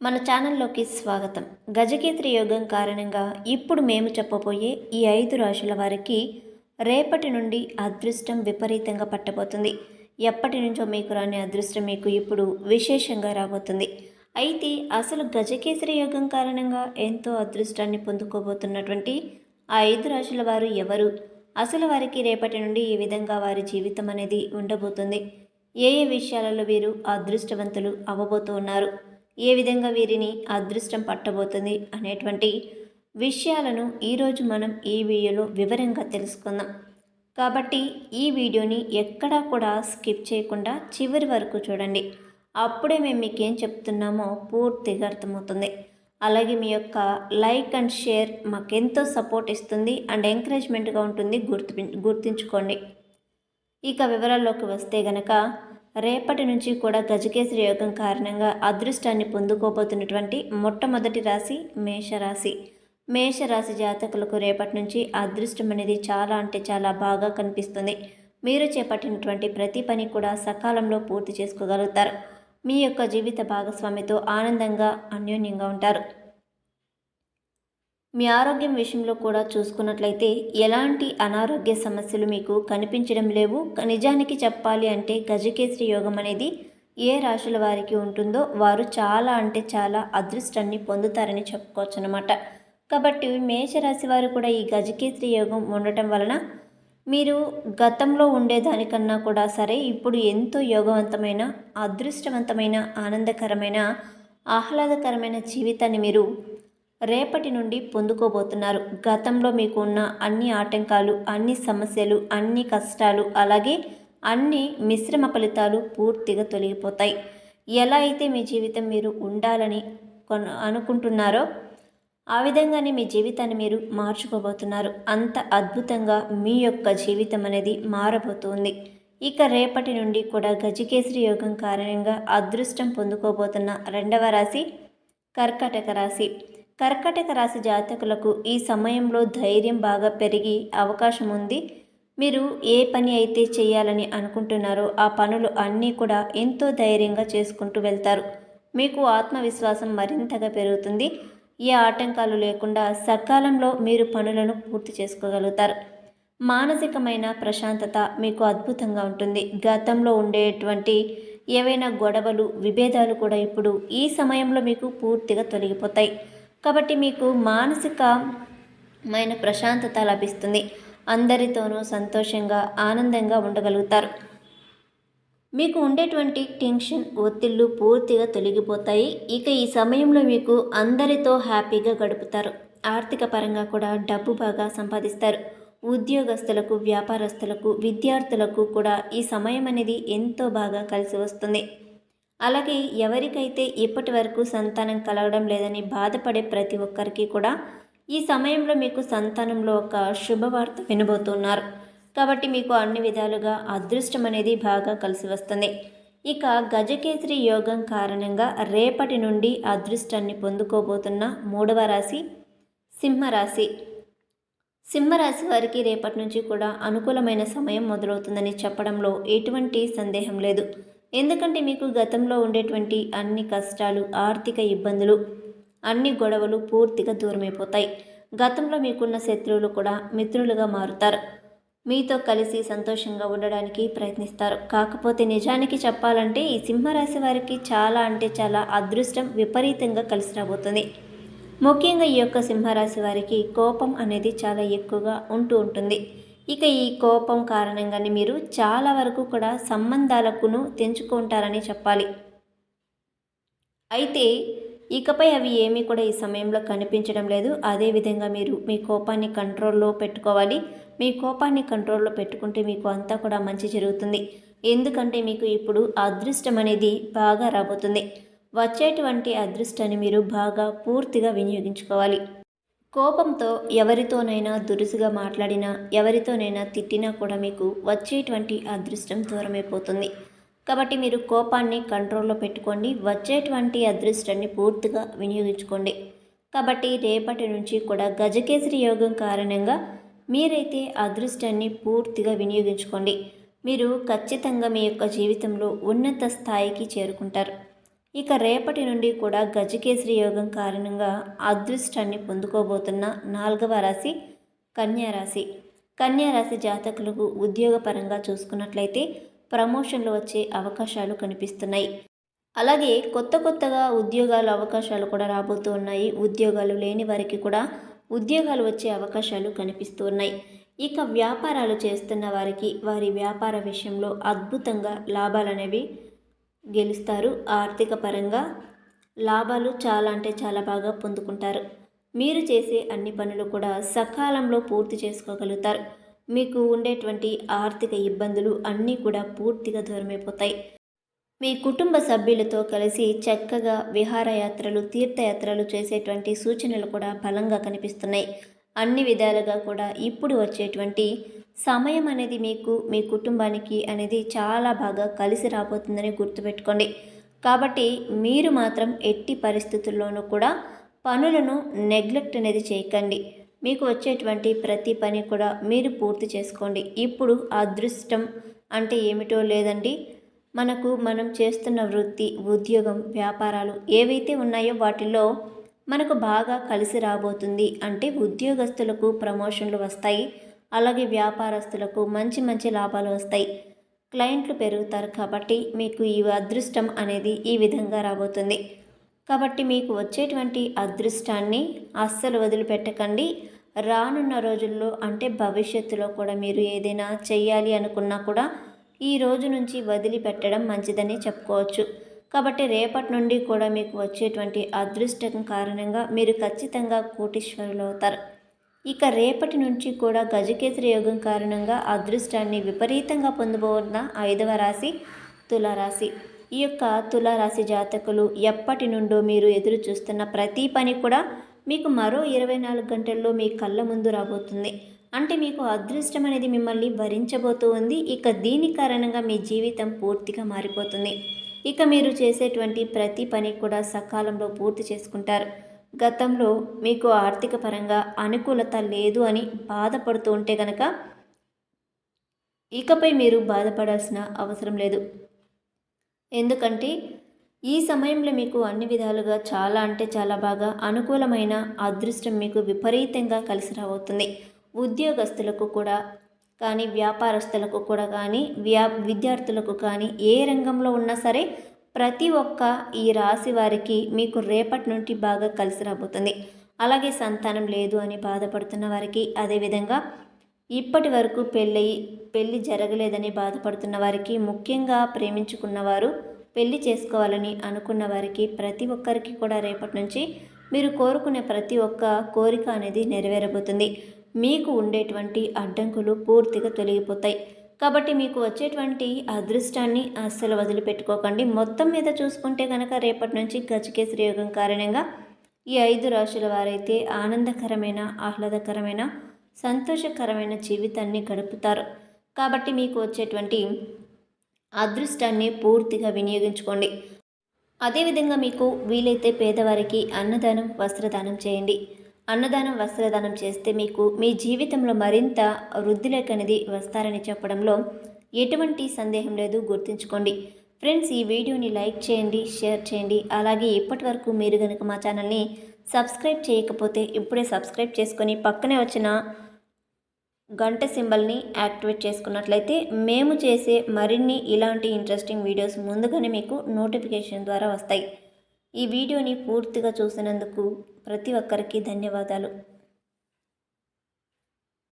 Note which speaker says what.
Speaker 1: మన ఛానల్లోకి స్వాగతం. గజకేత్రి యోగం కారణంగా ఇప్పుడు మేము చెప్పబోయే ఈ ఐదు రాశుల వారికి రేపటి నుండి అదృష్టం విపరీతంగా పట్టబోతుంది. ఎప్పటి నుంచో మీకు రాని అదృష్టం మీకు ఇప్పుడు విశేషంగా రాబోతుంది. అయితే అసలు గజకేసరి యోగం కారణంగా ఎంతో అదృష్టాన్ని పొందుకోబోతున్నటువంటి ఆ ఐదు రాశుల వారు ఎవరు? అసలు వారికి రేపటి నుండి ఈ విధంగా వారి జీవితం అనేది ఉండబోతుంది. ఏ ఏ విషయాలలో వీరు అదృష్టవంతులు అవ్వబోతూ ఉన్నారు? ఏ విధంగా వీరిని అదృష్టం పట్టబోతుంది అనేటువంటి విషయాలను ఈరోజు మనం ఈ వీడియోలో వివరంగా తెలుసుకుందాం. కాబట్టి ఈ వీడియోని ఎక్కడా కూడా స్కిప్ చేయకుండా చివరి వరకు చూడండి. అప్పుడే మేము మీకు ఏం చెప్తున్నామో పూర్తిగా అర్థమవుతుంది. అలాగే మీ యొక్క లైక్ అండ్ షేర్ మాకెంతో సపోర్ట్ ఇస్తుంది అండ్ ఎంకరేజ్మెంట్గా ఉంటుంది గుర్తు గుర్తుంచుకోండి. ఇక వివరాల్లోకి వస్తే గనక రేపటి నుంచి కూడా గజకేసరి యోగం కారణంగా అదృష్టాన్ని పొందుకోబోతున్నటువంటి మొట్టమొదటి రాశి మేషరాశి. మేషరాశి జాతకులకు రేపటి నుంచి అదృష్టం అనేది చాలా అంటే చాలా బాగా కనిపిస్తుంది. మీరు చేపట్టినటువంటి ప్రతి పని కూడా సకాలంలో పూర్తి చేసుకోగలుగుతారు. మీ యొక్క జీవిత భాగస్వామితో ఆనందంగా అన్యోన్యంగా ఉంటారు. మీ ఆరోగ్యం విషయంలో కూడా చూసుకున్నట్లయితే ఎలాంటి అనారోగ్య సమస్యలు మీకు కనిపించడం లేవు. నిజానికి చెప్పాలి అంటే గజకేసరి యోగం అనేది ఏ రాశుల వారికి ఉంటుందో వారు చాలా అంటే చాలా అదృష్టాన్ని పొందుతారని చెప్పుకోవచ్చు అనమాట కాబట్టి మేషరాశి వారు కూడా ఈ గజకేసరి యోగం ఉండటం వలన మీరు గతంలో ఉండేదానికన్నా కూడా సరే ఇప్పుడు ఎంతో యోగవంతమైన అదృష్టవంతమైన ఆనందకరమైన ఆహ్లాదకరమైన జీవితాన్ని మీరు రేపటి నుండి పొందుకోబోతున్నారు. గతంలో మీకు ఉన్న అన్ని ఆటంకాలు అన్ని సమస్యలు అన్ని కష్టాలు అలాగే అన్ని మిశ్రమ ఫలితాలు పూర్తిగా తొలగిపోతాయి. ఎలా అయితే మీ జీవితం మీరు ఉండాలని అనుకుంటున్నారో ఆ విధంగానే మీ జీవితాన్ని మీరు మార్చుకోబోతున్నారు. అంత అద్భుతంగా మీ యొక్క జీవితం అనేది మారబోతుంది. ఇక రేపటి నుండి కూడా గజకేసరి యోగం కారణంగా అదృష్టం పొందుకోబోతున్న రెండవ రాశి కర్కాటక రాశి. కర్కటక రాశి జాతకులకు ఈ సమయంలో ధైర్యం బాగా పెరిగి అవకాశం ఉంది. మీరు ఏ పని అయితే చేయాలని అనుకుంటున్నారో ఆ పనులు అన్నీ కూడా ఎంతో ధైర్యంగా చేసుకుంటూ వెళ్తారు. మీకు ఆత్మవిశ్వాసం మరింతగా పెరుగుతుంది. ఏ ఆటంకాలు లేకుండా సకాలంలో మీరు పనులను పూర్తి చేసుకోగలుగుతారు. మానసికమైన ప్రశాంతత మీకు అద్భుతంగా ఉంటుంది. గతంలో ఉండేటువంటి ఏవైనా గొడవలు విభేదాలు కూడా ఇప్పుడు ఈ సమయంలో మీకు పూర్తిగా తొలగిపోతాయి. కాబట్టి మీకు మానసికమైన ప్రశాంతత లభిస్తుంది. అందరితోనూ సంతోషంగా ఆనందంగా ఉండగలుగుతారు. మీకు ఉండేటువంటి టెన్షన్ ఒత్తిళ్ళు పూర్తిగా తొలగిపోతాయి. ఇక ఈ సమయంలో మీకు అందరితో హ్యాపీగా గడుపుతారు. ఆర్థిక పరంగా కూడా డబ్బు బాగా సంపాదిస్తారు. ఉద్యోగస్తులకు వ్యాపారస్తులకు విద్యార్థులకు కూడా ఈ సమయం అనేది ఎంతో బాగా కలిసి వస్తుంది. అలాగే ఎవరికైతే ఇప్పటి వరకు సంతానం కలగడం లేదని బాధపడే ప్రతి ఒక్కరికి కూడా ఈ సమయంలో మీకు సంతానంలో ఒక శుభవార్త వినబోతున్నారు. కాబట్టి మీకు అన్ని విధాలుగా అదృష్టం అనేది బాగా కలిసి వస్తుంది. ఇక గజకేసరి యోగం కారణంగా రేపటి నుండి అదృష్టాన్ని పొందుకోబోతున్న మూడవ రాశి సింహరాశి. సింహరాశి వారికి రేపటి నుంచి కూడా అనుకూలమైన సమయం మొదలవుతుందని చెప్పడంలో ఎటువంటి సందేహం లేదు. ఎందుకంటే మీకు గతంలో ఉండేటువంటి అన్ని కష్టాలు ఆర్థిక ఇబ్బందులు అన్ని గొడవలు పూర్తిగా దూరమైపోతాయి. గతంలో మీకున్న శత్రువులు కూడా మిత్రులుగా మారుతారు. మీతో కలిసి సంతోషంగా ఉండడానికి ప్రయత్నిస్తారు. కాకపోతే నిజానికి చెప్పాలంటే ఈ సింహరాశి వారికి చాలా అంటే చాలా అదృష్టం విపరీతంగా కలిసి రాబోతుంది. ముఖ్యంగా ఈ యొక్క సింహరాశి వారికి కోపం అనేది చాలా ఎక్కువగా ఉంటూ ఉంటుంది. ఇక ఈ కోపం కారణంగానే మీరు చాలా వరకు కూడా సంబంధాలకును తెంచుకుంటారని చెప్పాలి. అయితే ఇకపై అవి ఏమీ కూడా ఈ సమయంలో కనిపించడం లేదు. అదేవిధంగా మీరు మీ కోపాన్ని కంట్రోల్లో పెట్టుకోవాలి. మీ కోపాన్ని కంట్రోల్లో పెట్టుకుంటే మీకు అంతా కూడా మంచి జరుగుతుంది. ఎందుకంటే మీకు ఇప్పుడు అదృష్టం అనేది బాగా రాబోతుంది. వచ్చేటువంటి అదృష్టాన్ని మీరు బాగా పూర్తిగా వినియోగించుకోవాలి. కోపంతో ఎవరితోనైనా దురుసుగా మాట్లాడినా ఎవరితోనైనా తిట్టినా కూడా మీకు వచ్చేటువంటి అదృష్టం దూరమైపోతుంది. కాబట్టి మీరు కోపాన్ని కంట్రోల్లో పెట్టుకోండి. వచ్చేటువంటి అదృష్టాన్ని పూర్తిగా వినియోగించుకోండి. కాబట్టి రేపటి నుంచి కూడా గజకేసరి యోగం కారణంగా మీరైతే అదృష్టాన్ని పూర్తిగా వినియోగించుకోండి. మీరు ఖచ్చితంగా మీ యొక్క జీవితంలో ఉన్నత స్థాయికి చేరుకుంటారు. ఇక రేపటి నుండి కూడా గజకేసరి యోగం కారణంగా అదృష్టాన్ని పొందుకోబోతున్న నాలుగవ రాశి కన్యారాశి కన్యారాశి జాతకులకు ఉద్యోగపరంగా చూసుకున్నట్లయితే ప్రమోషన్లు వచ్చే అవకాశాలు కనిపిస్తున్నాయి. అలాగే కొత్త కొత్తగా ఉద్యోగాల అవకాశాలు కూడా రాబోతూ ఉన్నాయి. ఉద్యోగాలు లేని వారికి కూడా ఉద్యోగాలు వచ్చే అవకాశాలు కనిపిస్తూ ఉన్నాయి. ఇక వ్యాపారాలు చేస్తున్న వారికి వారి వ్యాపార విషయంలో అద్భుతంగా లాభాలనేవి గెలుస్తారు. ఆర్థిక పరంగా లాభాలు చాలా అంటే చాలా బాగా పొందుకుంటారు. మీరు చేసే అన్ని పనులు కూడా సకాలంలో పూర్తి చేసుకోగలుగుతారు. మీకు ఉండేటువంటి ఆర్థిక ఇబ్బందులు అన్నీ కూడా పూర్తిగా దూరమైపోతాయి. మీ కుటుంబ సభ్యులతో కలిసి చక్కగా విహారయాత్రలు తీర్థయాత్రలు చేసేటువంటి సూచనలు కూడా బలంగా కనిపిస్తున్నాయి. అన్ని విధాలుగా కూడా ఇప్పుడు వచ్చేటువంటి సమయం అనేది మీకు మీ కుటుంబానికి అనేది చాలా బాగా కలిసి రాబోతుందని గుర్తుపెట్టుకోండి. కాబట్టి మీరు మాత్రం ఎట్టి పరిస్థితుల్లోనూ కూడా పనులను నెగ్లెక్ట్ అనేది చేయకండి. మీకు వచ్చేటువంటి ప్రతి పని కూడా మీరు పూర్తి చేసుకోండి. ఇప్పుడు అదృష్టం అంటే ఏమిటో లేదండి. మనకు మనం చేస్తున్న వృత్తి ఉద్యోగం వ్యాపారాలు ఏవైతే ఉన్నాయో వాటిల్లో మనకు బాగా కలిసి రాబోతుంది అంటే ఉద్యోగస్తులకు ప్రమోషన్లు వస్తాయి. అలాగే వ్యాపారస్తులకు మంచి మంచి లాభాలు వస్తాయి. క్లయింట్లు పెరుగుతారు కాబట్టి మీకు ఈ అదృష్టం అనేది ఈ విధంగా రాబోతుంది. కాబట్టి మీకు వచ్చేటువంటి అదృష్టాన్ని అస్సలు వదిలిపెట్టకండి. రానున్న రోజుల్లో అంటే భవిష్యత్తులో కూడా మీరు ఏదైనా చేయాలి అనుకున్నా కూడా ఈ రోజు నుంచి వదిలిపెట్టడం మంచిదని చెప్పుకోవచ్చు. కాబట్టి రేపటి నుండి కూడా మీకు వచ్చేటువంటి అదృష్టం కారణంగా మీరు ఖచ్చితంగా కోటీశ్వరులు అవుతారు. ఇక రేపటి నుంచి కూడా గజకేసరి యోగం కారణంగా అదృష్టాన్ని విపరీతంగా పొందబోతున్న ఐదవ రాశి తులారాశి. ఈ యొక్క తులారాశి జాతకులు ఎప్పటి నుండో మీరు ఎదురు చూస్తున్న ప్రతి పని కూడా మీకు మరో ఇరవై నాలుగు గంటల్లో మీ కళ్ళ ముందు రాబోతుంది. అంటే మీకు అదృష్టం అనేది మిమ్మల్ని భరించబోతూ ఉంది. ఇక దీని కారణంగా మీ జీవితం పూర్తిగా మారిపోతుంది. ఇక మీరు చేసేటువంటి ప్రతి పని కూడా సకాలంలో పూర్తి చేసుకుంటారు. గతంలో మీకు ఆర్థిక పరంగా అనుకూలత లేదు అని బాధపడుతూ ఉంటే కనుక ఇకపై మీరు బాధపడాల్సిన అవసరం లేదు. ఎందుకంటే ఈ సమయంలో మీకు అన్ని విధాలుగా చాలా అంటే చాలా బాగా అనుకూలమైన అదృష్టం మీకు విపరీతంగా కలిసి రాబోతుంది. ఉద్యోగస్తులకు కూడా కానీ వ్యాపారస్తులకు కూడా కానీ వ్యా విద్యార్థులకు కానీ ఏ రంగంలో ఉన్నా సరే ప్రతి ఒక్క ఈ రాశి వారికి మీకు రేపటి నుండి బాగా కలిసి రాబోతుంది. అలాగే సంతానం లేదు అని బాధపడుతున్న వారికి అదేవిధంగా ఇప్పటి వరకు పెళ్ళయి పెళ్ళి జరగలేదని బాధపడుతున్న వారికి ముఖ్యంగా ప్రేమించుకున్నవారు పెళ్ళి చేసుకోవాలని అనుకున్న వారికి ప్రతి ఒక్కరికి కూడా రేపటి నుంచి మీరు కోరుకునే ప్రతి ఒక్క కోరిక అనేది నెరవేరబోతుంది. మీకు ఉండేటువంటి అడ్డంకులు పూర్తిగా తొలగిపోతాయి. కాబట్టి మీకు వచ్చేటువంటి అదృష్టాన్ని అస్సలు వదిలిపెట్టుకోకండి. మొత్తం మీద చూసుకుంటే కనుక రేపటి నుంచి గజకేసరి యోగం కారణంగా ఈ ఐదు రాశుల వారైతే ఆనందకరమైన ఆహ్లాదకరమైన సంతోషకరమైన జీవితాన్ని గడుపుతారు. కాబట్టి మీకు వచ్చేటువంటి అదృష్టాన్ని పూర్తిగా వినియోగించుకోండి. అదేవిధంగా మీకు వీలైతే పేదవారికి అన్నదానం వస్త్రదానం చేయండి. అన్నదానం వస్త్రదానం చేస్తే మీకు మీ జీవితంలో మరింత వృద్ధిలోకి అనేది వస్తారని చెప్పడంలో ఎటువంటి సందేహం లేదు. గుర్తుంచుకోండి ఫ్రెండ్స్ ఈ వీడియోని లైక్ చేయండి షేర్ చేయండి. అలాగే ఇప్పటి వరకు మీరు కనుక మా ఛానల్ని సబ్స్క్రైబ్ చేయకపోతే ఇప్పుడే సబ్స్క్రైబ్ చేసుకొని పక్కనే వచ్చిన గంట సింబల్ని యాక్టివేట్ చేసుకున్నట్లయితే మేము చేసే మరిన్ని ఇలాంటి ఇంట్రెస్టింగ్ వీడియోస్ ముందుగానే మీకు నోటిఫికేషన్ ద్వారా వస్తాయి. ఈ వీడియోని పూర్తిగా చూసినందుకు ప్రతి ఒక్కరికి ధన్యవాదాలు.